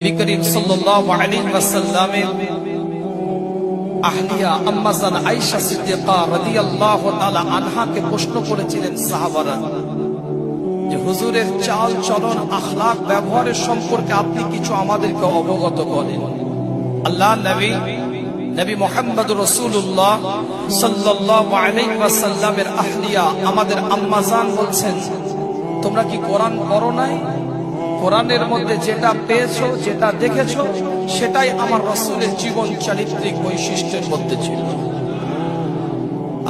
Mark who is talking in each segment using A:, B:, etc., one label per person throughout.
A: করিম সাল্লাল্লাহু আলাইহি ওয়াসাল্লামের আহলিয়া আয়েশা সিদ্দিকা রাদিয়াল্লাহু তাআলা আনহাকে প্রশ্ন করেছিলেন সাহাবারা যে, হুজুরের চাল চলন আখলাক ব্যবহারের সম্পর্কে আপনি কিছু আমাদেরকে অবগত করেন। আল্লাহ নবী নবী মোহাম্মদ রসুল্লাহ সাল্লাল্লাহু আলাইহি ওয়াসাল্লামের আহলিয়া আমাদের আম্মাজান বলছেন, তোমরা কি কোরআন পড়ো নাই? কোরআনের মধ্যে যেটা পেয়েছ, যেটা দেখেছ, সেটাই আমার রসুলের জীবন চারিত্রিক বৈশিষ্ট্যের মধ্যে ছিল।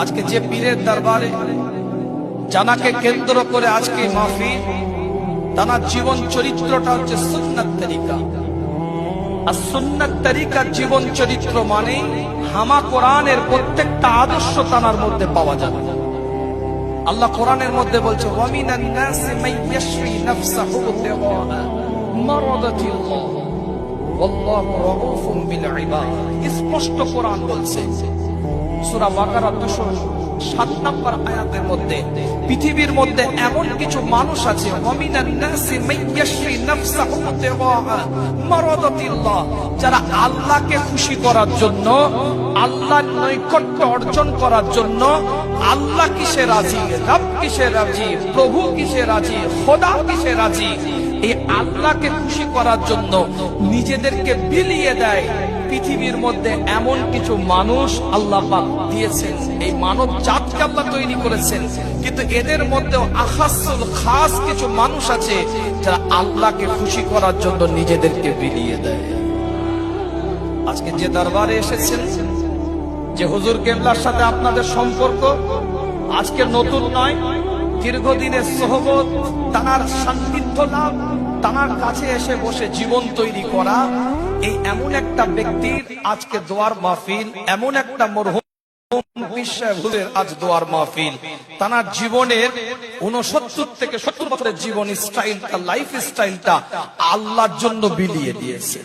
A: আজকে যে পীরের দরবারে জানাকে কেন্দ্র করে আজকে মাহফিল তানার জীবন চরিত্রটা হচ্ছে সুন্নাত তরিকা। আর সুন্নাত তরিকার জীবন চরিত্র মানে হামা কোরআনের প্রত্যেকটা আদর্শ তানার মধ্যে পাওয়া যাবে। আল্লাহ কোরআনের মধ্যে বলছে, ওয়ামিনান নাসি মাইয়াশরি নাফসাহু তিগা মারাদাতিল্লাহ ওয়াল্লাহু রাউফুম বিল ইবাদ। স্পষ্ট কোরআন বলছে সূরা বাকারা 207 নম্বর আয়াতের মধ্যে, পৃথিবীর মধ্যে এমন কিছু মানুষ আছে যারা আল্লাহকে খুশি করার জন্য, আল্লাহর নৈকট্য অর্জন করার জন্য আল্লাহ কিসে রাজি? রব কিসে রাজি? প্রভু কিসে রাজি? খোদা কিসে রাজি? এই আল্লাহকে খুশি করার জন্য নিজেদেরকে বিলিয়ে দেয়। পৃথিবীর মধ্যে এমন কিছু মানুষ আল্লাহ দিয়েছেন। এই মানব জাতকে আল্লাহ তৈরি করেছেন। কিন্তু এদের মধ্যেও আখাসুল খাস কিছু মানুষ আছে যারা আল্লাহকে খুশি করার জন্য নিজেদেরকে বিলিয়ে দেয়। আজকে যে দরবারে এসেছেন, যে হুজুর কেবলার সাথে আপনাদের সম্পর্ক, আজকে নতুন নয় দীর্ঘদিনের সোহবত তার সান্নিধ্য লাভ তার কাছে এসে বসে জীবন তৈরি করা, এই এমন একটা ব্যক্তির আজকে দোয়ার মাহফিল, এমন একটা মরহুম আজ দোয়ার মাহফিল। তার জীবনের উনসত্তর থেকে সত্তর বছরের জীবন স্টাইলটা লাইফ স্টাইলটা আল্লাহর জন্য বিলিয়ে দিয়েছে।